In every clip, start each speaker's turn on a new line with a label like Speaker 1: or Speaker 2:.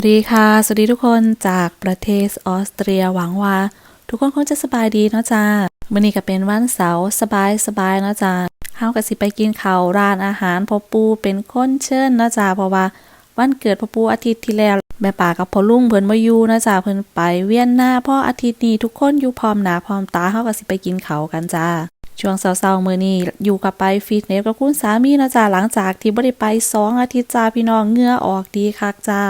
Speaker 1: วัสดีค่ะ สวัสดีทุกคนจากประเทศออสเตรียหวังว่า ทุกคนคงจะสบายดีเนาะจ้ามื้อนี้ก็เป็นวันเสาร์สบายสบายเนาะจ้าเฮาก็สิไปกินข้าวร้านอาหารพ่อปูเป็นคนเชิญเนาะจ้าเพราะว่าวันเกิดพ่อปูอาทิตย์ที่แล้วแม่ป่ากับพ่อลุงเพิ่นบ่อยู่เนาะจ้าเพิ่นไปเวียนหน้าพราะอาทิตย์นี้ทุกคนอยู่พร้อมหน้าพร้อมตาเฮาก็สิไปกินข้าวกันจ้าช่วงเช้าๆมื้อนี้อยู่กับไปฟิตเนสกับคุณสามีนะจ้าหลังจากที่บ่ได้ไปสองอาทิตย์จ้าพี่น้องเหงื่อออกดีคักจ้า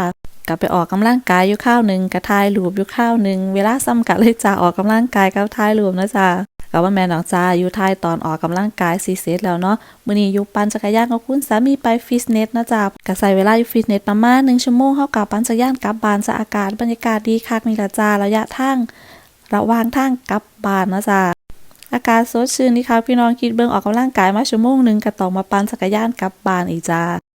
Speaker 1: กลับไปออกกำลังกายอยู่ข้าวหนึ่งกระทายรูปอยู่ข้าวหนึ่งเวลาซ้ำกันเลยจ้าออกกำลังกายกับทายรูปนะจ้ากับว่าแม่น้องจ้าอยู่ทายตอนออกกำลังกายซีเซตแล้วเนาะมื้อนี้อยู่ปั่นจักรยานกับคุณสามีไปฟิตเนสนะจ้าก็ใส่เวลาอยู่ฟิตเนสประมาณ1ชั่วโมงเฮากับปั่นจักรยานกลับบ้านสะอากาศบรรยากาศดีคักนี่ละจ้าระยะทางระหว่างทางกลับบ้านนะจ้าอากาศสดชื่นนี่ครับพี่น้องคิดเบิ่งออกกำลังกายมาชั่วโมงหนึ่งก็ต้องมาปั่นจักรยานกลับบ้านอีกจ้า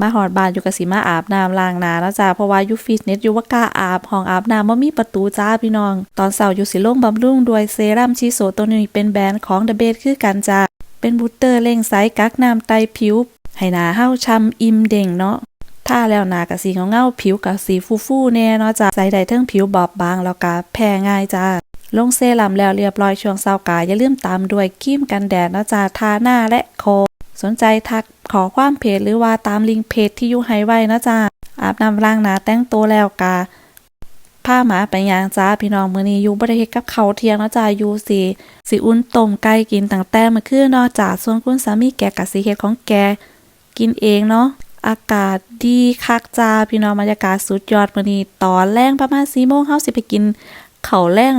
Speaker 1: มาหอดบ้านอยู่กับสิมาอาบน้ำล้างหน้านะจ้าเพราะว่ายูฟิตเนสยูว่ากล้าอาบห้องอาบน้ำบ่มีประตูจ้าพี่น้อง ตอนเช้าอยู่สิลงบำรุงด้วยเซรั่มชีโซตัวนี้เป็นแบรนด์ของเดอะเบสคือกันจ้าเป็นบูสเตอร์เร่งไซกักน้ำไตผิว ให้หนาเฮาช่ำอิ่มเด้งเนาะถ้าแล้วหน้าก็สีเงาๆผิวก็สีฟูๆแน่เนาะจ้าใส่ได้ทั้งผิวบอบบางแล้วก็แพ้ง่ายจ้าลงเซรั่มแล้วเรียบร้อยช่วงเช้ากาอย่าลืมตามด้วยครีมกันแดดเนาะจ้าทาหน้าและคอ สนใจทักขอความเพจหรือว่าตามลิงก์เพจที่อยู่ให้ไว้นะจ๊ะอาบน้ำล้างหนาแต่งตัวแล้วกาผ้าหมาไปยางจ้าพี่น้องมื้อนี้อยู่บ่ได้เฮ็ดกับเขาเที่ยงนะจ๊ะอยู่สิสิอุ่นต้มไก่กินตั้งแต่มื้อคืนเนาะจ้ะส่วนคุณสามีแกก็สิเฮ็ดของแกกินเองเนาะอากาศดีคักจ้าพี่น้องบรรยากาศสุดยอดมื้อนี้ตอนแรงประมาณ4โมงเฮาสิไปกินข้าวแรง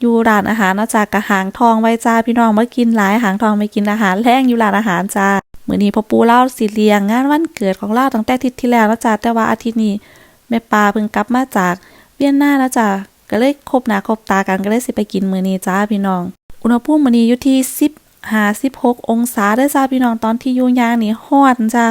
Speaker 1: อยู่ร้านอาหารนาะจากกระหางทองไว้จ้าพี่น้องมากินหลายหางทองไปกินอาหารแรงอยู่ร้านอาหารจ้ามื้อนี้พ่อปู่เล่าสิเลียงงานวันเกิดของเล่าตั้งแต่อาทิตย์ที่แล้วนะจ้าแต่ว่าอาทิตย์นี้แม่ปลาเพิ่งกลับมาจากเวียนนาแล้วจ้าก็เลยคบหน้าคบตากันก็เลยสิไปกินมื้อนี้จ้าพี่น้อง อุณหภูมิมื้อนี้อยู่ที่10 56องศาเด้จ้าพี่น้องตอนที่อยู่ย่างนี่ฮ้อนจ้า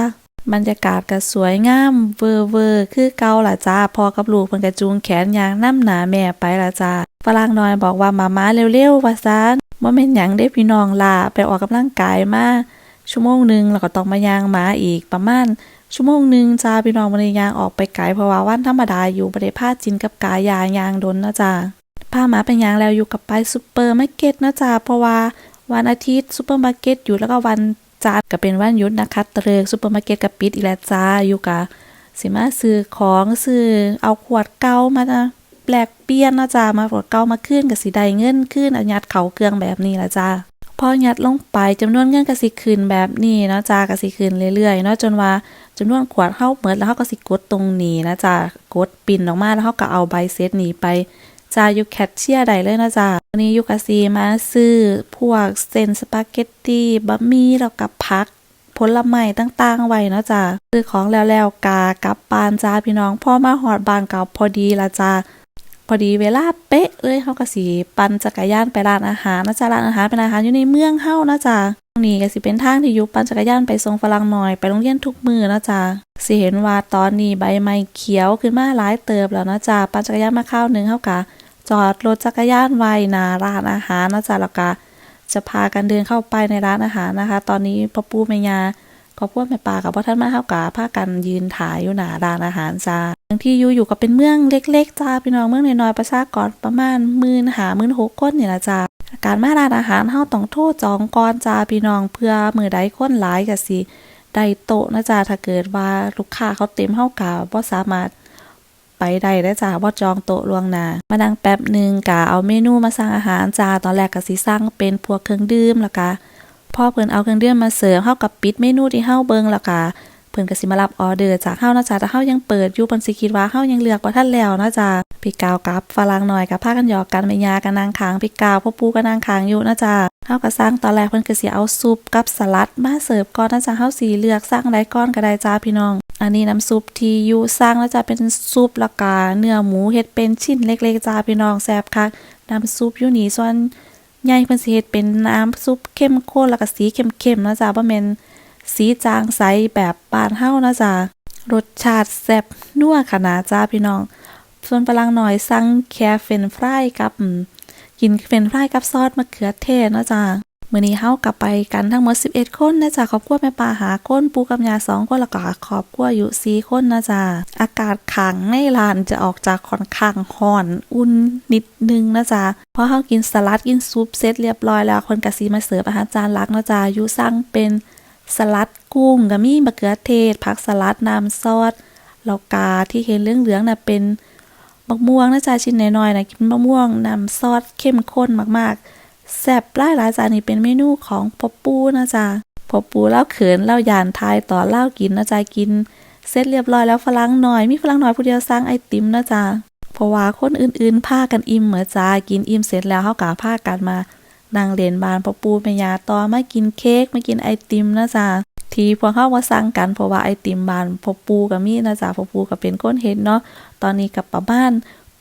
Speaker 1: บรรยากาศก็สวยงามเวอร์เวอร์คือเก่าล่ะจ้าพอกับลูกเพิ่นก็จูงแขนยางน้ำหนาแม่ไปล่ะจ้า ฝรั่งน้อยบอกว่ามามาเร็วๆว่าซานบ่าแม่นหยังเด้พี่น้องล่ะไปออกกำลังกายมาชั่วโมงหนึ่งแล้วก็ต้องมายางหมาอีกประมาณชั่วโมงหนึ่งจ้าพี่น้องบ่ได้ยางออกไปไกลเพราะว่าวันธรรมดาอยู่บ่ได้พาจินกับกายยางยางดนนะจ้าพาหมาไปยางแล้วอยู่กับไปซุปเปอร์มาร์เก็ตนะจ้าเพราะว่าวันอาทิตย์ซุปเปอร์มาร์เก็ตอยู่แล้วก็วันจัดก็เป็นวันหยุดนะคะตะเลิกซุปเปอร์มาร์เก็ตก็ปิดอีกแล้วจ้าอยู่กะสิมาซื้อของซื้อเอาขวดเก่ามานะ แปลกเปลี่ยนนะจ้ามาขวดเก่ามาขึ้นก็สิได้เงินขึ้นอันยัดเขาเครื่องแบบนี้ละจ้าพอยัดลงไปจำนวนเงินก็สิขึ้นแบบนี้เนาะจ้าก็สิขึ้นเรื่อยๆเนาะจนว่าจำนวนขวดเฮาเหมดแล้วเฮาก็สิกดตรงนี้นะจ้ากดปิ่นออกมาแล้วเฮาก็เอาใบเสร็จนี้ไปจ้าอยู่แคชเชียร์ได้เลยนะจ้าวันนี้ยู่กะซีมาซื้อพวกเส้นสปาเกตตี้บะหมี่แล้วกับผักผลไม้ต่างๆไว้นะจ้าซื้อของแล้วแล้วกากลับบ้านจ้าพี่น้องพ่อมาหอดบานกับพอดีละจ้า พอดีเวลาเป๊ะเลยเฮาก็สิปั่นจักรยานไปร้านอาหารนะจ้าร้านอาหารเป็นอาหารอยู่ในเมืองเฮานะจ้าตรงนี้ก็สิเป็นทางที่อยู่ปั่นจักรยานไปส่งฝรั่งหน่อยไปโรงเรียนทุกมือนะจ้าสิเห็นว่าตอนนี้ใบไม้เขียวขึ้นมาหลายเติบแล้วนะจ้าปั่นจักรยานมาคราวหนึงเฮากะจอดรถจักรยานไว้หน้าร้านอาหารนะจ๊ะแล้วก็จะพากันเดินเข้าไปในร้านอาหารนะคะ ตอนนี้พ่อปู่แม่ยา ก็พวกแม่ป่ากับพ่อท่านมาเฮากะพากันยืนถ่ายอยู่หนาร้านอาหารจ้าบางที่อยู่อยู่ก็เป็นเมืองเล็กๆจ้าพี่น้องเมืองน้อยๆประชากรประมาณหมื่นหาหมื่นหกคนนี่ละจ้าการมาร้านอาหารเฮาต้องโทรจองก่อนจ้าพี่น้องเพื่อมือใดคนหลายก็สิได้โต๊ะนะจ้าถ้าเกิดว่าลูกค้าเขาเต็มเฮากะบ่สามารถไปได้ได้จ้าบ่าจองโต๊ะล่วงหน้ามานั่งแป๊บหนึ่งกะเอาเมนูมาสั่งอาหารจ้าตอนแรกก็สิสั่งเป็นพวกเครื่องดื่มแล้วก็ พ่อเพิ่นเอาเครื่องเดื่มมาเสิร์ฟเฮากับปิดเมนูที่เฮาเบิ่งแล้วก็เพิ่นก็สิมารับออเดอร์จากเฮานะจ้าถ้าเฮายังเปิดอยู่เพิ่นสิคิดว่าเฮายังเลือกบ่ทันแล้วนะจ้าพี่กาวกับฝรั่งหน่อยกับพากันหยอกกันแม่ยากันนั่งค้างพี่กาวพ่อปู่ก็นั่งค้างอยู่นะจ้าเฮาก็สั่งตอนแรกเพิ่นก็สิเอาซุปกับสลัดมาเสิร์ฟก่อนนะจ้าเฮาสิเลือกสั่งใดก่อนก็ได้จ้าพี่น้อง อันนี้น้ำซุปที่ยูสร้างแล้วจะเป็นซุปละกาเนื้อหมูเฮ็ดเป็นชิ้นเล็กๆจ้าพี่น้องแซ่บคักน้ำซุปอยู่นี่ส่วน ใหญ่เพิ่นสิเฮ็ดเป็นน้ำซุปเข้มข้นแล้วก็สีเข้มๆนะจ๊ะบ่แม่นสีจางใสแบบปานเฮานะจ๊ะรสชาติแซ่บนัวขนาดจ้าพี่น้อง ส่วนฝรั่งหน่อยสั่งแค่เฟรนฟรายกับ กินเฟรนฟรายกับซอสมะเขือเทศนะจ๊ะ มื้อนี้เฮากลับไปกันทั้งหมด 11 คนนะจ๊ะครอบครัวแม่ป่าหาคนปูกับยาสองคนแล้วก็ครอบครัวอยู่4คนนะจ๊ะอากาศขังในร้านจะออกจากค่อนข้างร้อนอุ่นนิดนึงนะจ๊ะพอเฮากินสลัดกินซุปเสร็จเรียบร้อยแล้วคนกะสิมาเสิร์ฟอาหารจานลักนะจ๊ะอยู่สั่งเป็นสลัดกุ้งก็มีมะเขือเทศผักสลัดน้ำซอสแล้วกาที่เห็นเหลืองๆน่ะเป็นมะม่วงนะจ๊ะชิ้นน้อยๆนะกินมะม่วงน้ำซอสเข้มข้นมากๆ แซ่บหลายหลายจานนี้เป็นเมนูของพอปูนะจ๊ะพอปูเล่าเขินเล่ายานทายต่อเล่ากินนะจ๊ะกิน เสร็จเรียบร้อยแล้วฝรั่งหน่อย มีฝรั่งหน่อยผู้เดียวสั่งไอติมนะจ๊ะเพราะว่าคนอื่นๆพากันอิ่มเหมือนจ้ากินอิ่มเสร็จแล้วเฮากะพากันมานั่งเล่นบานพอปูแม่ยาต่อมากินเค้กมากินไอติมนะจ๊ะทีพวกเฮามาสั่งกันเพราะว่าไอติมบานพอปูก็มีนะจ๊ะพอปูก็เป็นคนเฮ็ดเนาะตอนนี้กับประมาณ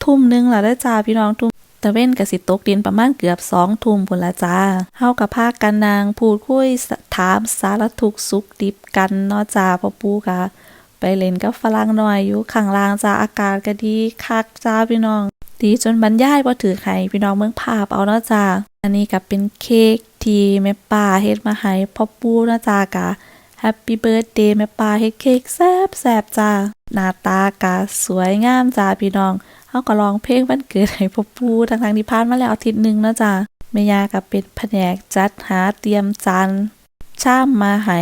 Speaker 1: ทุ่มหนึงแล้วเด้จ้าพี่น้องทุ่ม ตะเว้นก็สิตกดินประมาณเกือบสองทุ่มพุ่นละจ้าเฮากับพากันนางพูดคุยถามสารทุกสุขดิบกันเนาะจ้าพ่อปู่กะไปเล่นกับฝรั่งหน่อยอยู่ข้างล่างจ้าอากาศก็ดีคักจ้าพี่น้อง ดีจนบรรยายบ่าถือให้พี่น้องเมืองภาพเอาเนาะจ้าอันนี้ก็เป็นเค้กที่แม่ป้าเฮ็ดมาให้พ่อปู่เนาะจ้ากะแฮปปี้เบิร์ดเดย์แม่ปาเฮ็ดเค้กแซ่บแซ่บจ้า หน้าตากะสวยงามจ้าพี่น้อง เฮาก็ร้องเพลงวันเกิดให้พ่อปู่ทั้งๆที่ผ่านมาแล้วอาทิตย์หนึ่งนะจ้าแม่ยาก็เป็นแผนกจัดหาเตรียมจานชามมาให้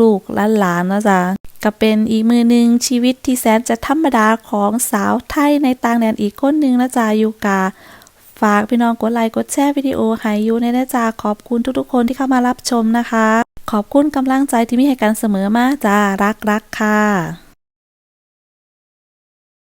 Speaker 1: ลูกๆหลานๆนะจ้าก็เป็นอีกมือหนึ่งชีวิตที่แสนจะธรรมดาของสาวไทยในต่างแดนอีกคนหนึ่งนะจ้าอยู่กา ฝากพี่น้องกดไลค์กดแชร์วิดีโอให้ยูในนะจ๊ะขอบคุณทุกๆคนที่เข้ามารับชมนะคะ ขอบคุณกำลังใจที่มีให้กันเสมอมาจ้ารักรักๆค่ะ